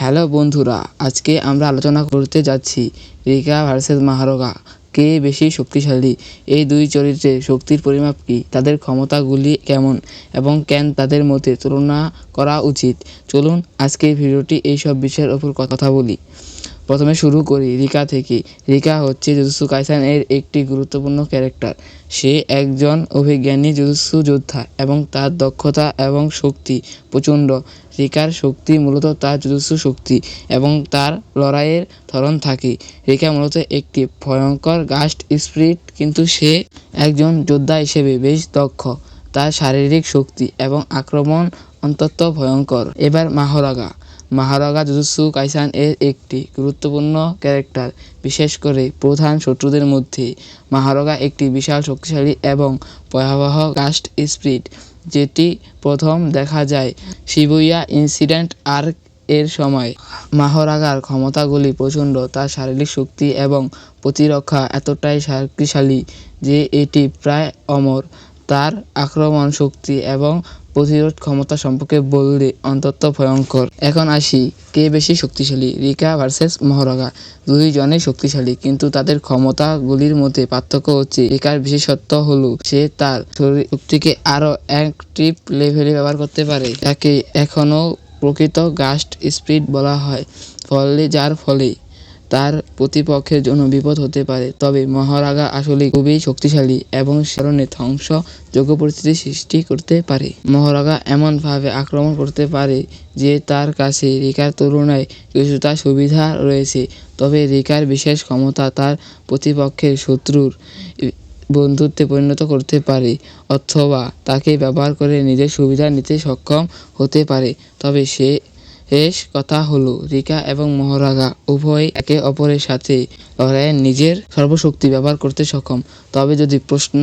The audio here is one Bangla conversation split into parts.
হ্যালো বন্ধুরা, আজকে আমরা আলোচনা করতে যাচ্ছি রিকা ভার্সেস মাহারোগা। কে বেশি শক্তিশালী? এই দুই চরিত্রে শক্তির পরিমাপ কী? তাদের ক্ষমতাগুলি কেমন? এবং কেন তাদের মধ্যে তুলনা করা উচিত? চলুন আজকের ভিডিওটি এইসব বিষয়ের ওপর কথা বলি। প্রথমে শুরু করি রিকা থেকে। রিকা হচ্ছে জুজুৎসু কাইসান এর একটি গুরুত্বপূর্ণ ক্যারেক্টার। সে একজন অভিজ্ঞানী জুজুৎসু যোদ্ধা এবং তার দক্ষতা এবং শক্তি প্রচণ্ড। রিকার শক্তি মূলত তার জুজুৎসু শক্তি এবং তার লড়াইয়ের ধরন থাকে। রিকা মূলত একটি ভয়ঙ্কর গাস্ট স্পিরিট, কিন্তু সে একজন যোদ্ধা হিসেবে বেশ দক্ষ। তার শারীরিক শক্তি এবং আক্রমণ অন্তত ভয়ঙ্কর। এবার মাহরাগা। মাহারাগা জুজুৎসু কাইসান এর একটি গুরুত্বপূর্ণ ক্যারেক্টার। বিশেষ করে প্রধান শত্রুদের মধ্যে মাহারাগা একটি বিশাল শক্তিশালী এবং ভয়াবহ কাস্ট স্পিরিট, যেটি প্রথম দেখা যায় শিবুইয়া ইনসিডেন্ট আর্ক এর সময়। মাহরাগার ক্ষমতাগুলি প্রচণ্ড, তার শারীরিক শক্তি এবং প্রতিরক্ষা এতটাই শক্তিশালী যে এটি প্রায় অমর। তার আক্রমণ শক্তি এবং প্রতিরোধ ক্ষমতা সম্পর্কে বললে অন্তত ভয়ঙ্কর। এখন আসি, কে বেশি শক্তিশালী, রিকা ভার্সেস মহরগা দুইজনেই শক্তিশালী, কিন্তু তাদের ক্ষমতাগুলির মধ্যে পার্থক্য হচ্ছে, রিকার বিশেষত্ব হলো সে তার শরীর শক্তিকে আরও অ্যাক্টিভ লেভেলে ব্যবহার করতে পারে। তাকে এখনও প্রকৃত গাস্ট স্পিড বলা হয়, ফলে যার ফলে তার প্রতিপক্ষের জন্য বিপদ হতে পারে। তবে মহারাগা আসলে খুবই শক্তিশালী এবং সে কারণে ধ্বংসযোগ্য পরিস্থিতি সৃষ্টি করতে পারে। মহারাগা এমনভাবে আক্রমণ করতে পারে যে তার কাছে রিকার তুলনায় কিছুটা সুবিধা রয়েছে। তবে রিকার বিশেষ ক্ষমতা তার প্রতিপক্ষের শত্রুর বন্ধুত্বে পরিণত করতে পারে, অথবা তাকে ব্যবহার করে নিজের সুবিধা নিতে সক্ষম হতে পারে। তবে সে শেষ কথা হলো, রিকা এবং মহারাগা উভয় একে অপরের সাথে লড়াইয়ে নিজের সর্বশক্তি ব্যবহার করতে সক্ষম। তবে যদি প্রশ্ন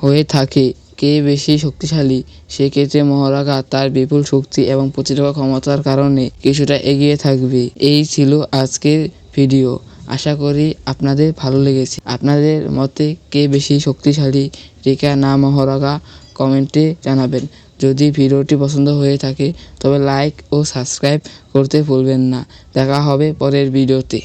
হয়ে থাকে, কে বেশি শক্তিশালী, সেক্ষেত্রে মহারাগা তার বিপুল শক্তি এবং প্রতিরক্ষা ক্ষমতার কারণে কিছুটা এগিয়ে থাকবে। এই ছিল আজকের ভিডিও। আশা করি আপনাদের ভালো লেগেছে। আপনাদের মতে কে বেশি শক্তিশালী, রিকা না মহারাগা কমেন্টে জানাবেন। যদি ভিডিওটি পছন্দ হয়ে থাকে, তবে লাইক ও সাবস্ক্রাইব করতে ভুলবেন না। দেখা হবে পরের ভিডিওতে।